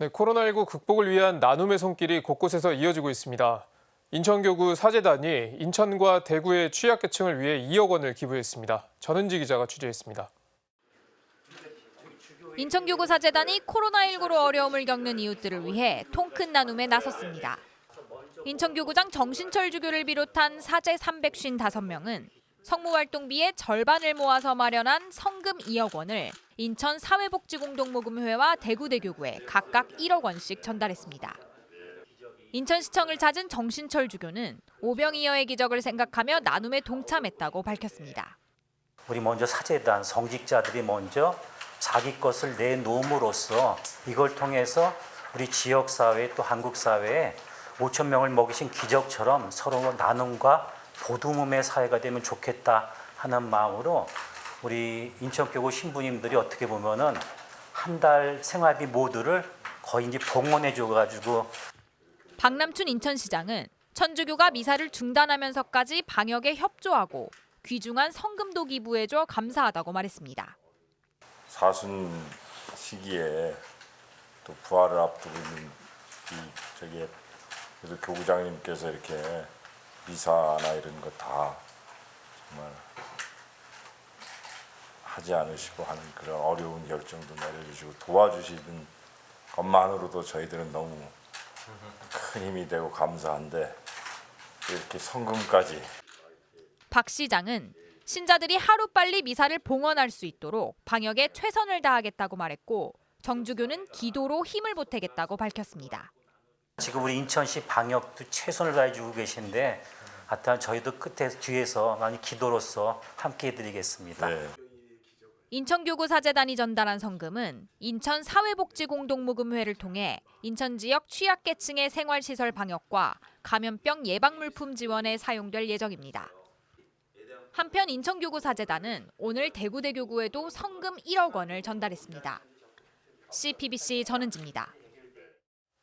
네, 코로나19 극복을 위한 나눔의 손길이 곳곳에서 이어지고 있습니다. 인천교구 사재단이 인천과 대구의 취약계층을 위해 2억 원을 기부했습니다. 전은지 기자가 취재했습니다. 인천교구 사재단이 코로나19로 어려움을 겪는 이웃들을 위해 통큰 나눔에 나섰습니다. 인천교구장 정신철 주교를 비롯한 사제 355명은 성무활동비의 절반을 모아서 마련한 성금 2억 원을 인천 사회복지공동모금회와 대구대교구에 각각 1억 원씩 전달했습니다. 인천시청을 찾은 정신철 주교는 오병이어의 기적을 생각하며 나눔에 동참했다고 밝혔습니다. 우리 먼저 사재단 성직자들이 먼저 자기 것을 내놓음으로써 이걸 통해서 우리 지역 사회 또 한국 사회에 5천 명을 먹이신 기적처럼 서로 나눔과 보듬음의 사회가 되면 좋겠다 하는 마음으로 우리 인천교구 신부님들이 어떻게 보면은 한 달 생활비 모두를 거의 이제 봉헌해 줘가지고 박남춘 인천시장은 천주교가 미사를 중단하면서까지 방역에 협조하고 귀중한 성금도 기부해줘 감사하다고 말했습니다. 사순 시기에 또 부활을 앞두고 있는 이 저기 교구장님께서 이렇게 미사나 이런 거 다 정말 하지 않으시고 하는 그런 어려운 결정도 내려주시고 도와주시는 것만으로도 저희들은 너무 큰 힘이 되고 감사한데 이렇게 성금까지 박 시장은 신자들이 하루빨리 미사를 봉헌할 수 있도록 방역에 최선을 다하겠다고 말했고 정주교는 기도로 힘을 보태겠다고 밝혔습니다. 지금 우리 인천시 방역도 최선을 다해주고 계신데 하여튼 저희도 끝에 뒤에서 많이 기도로서 함께 해드리겠습니다. 네. 인천교구 사재단이 전달한 성금은 인천 사회복지공동모금회를 통해 인천 지역 취약계층의 생활시설 방역과 감염병 예방물품 지원에 사용될 예정입니다. 한편 인천교구 사재단은 오늘 대구대교구에도 성금 1억 원을 전달했습니다. CPBC 전은지입니다.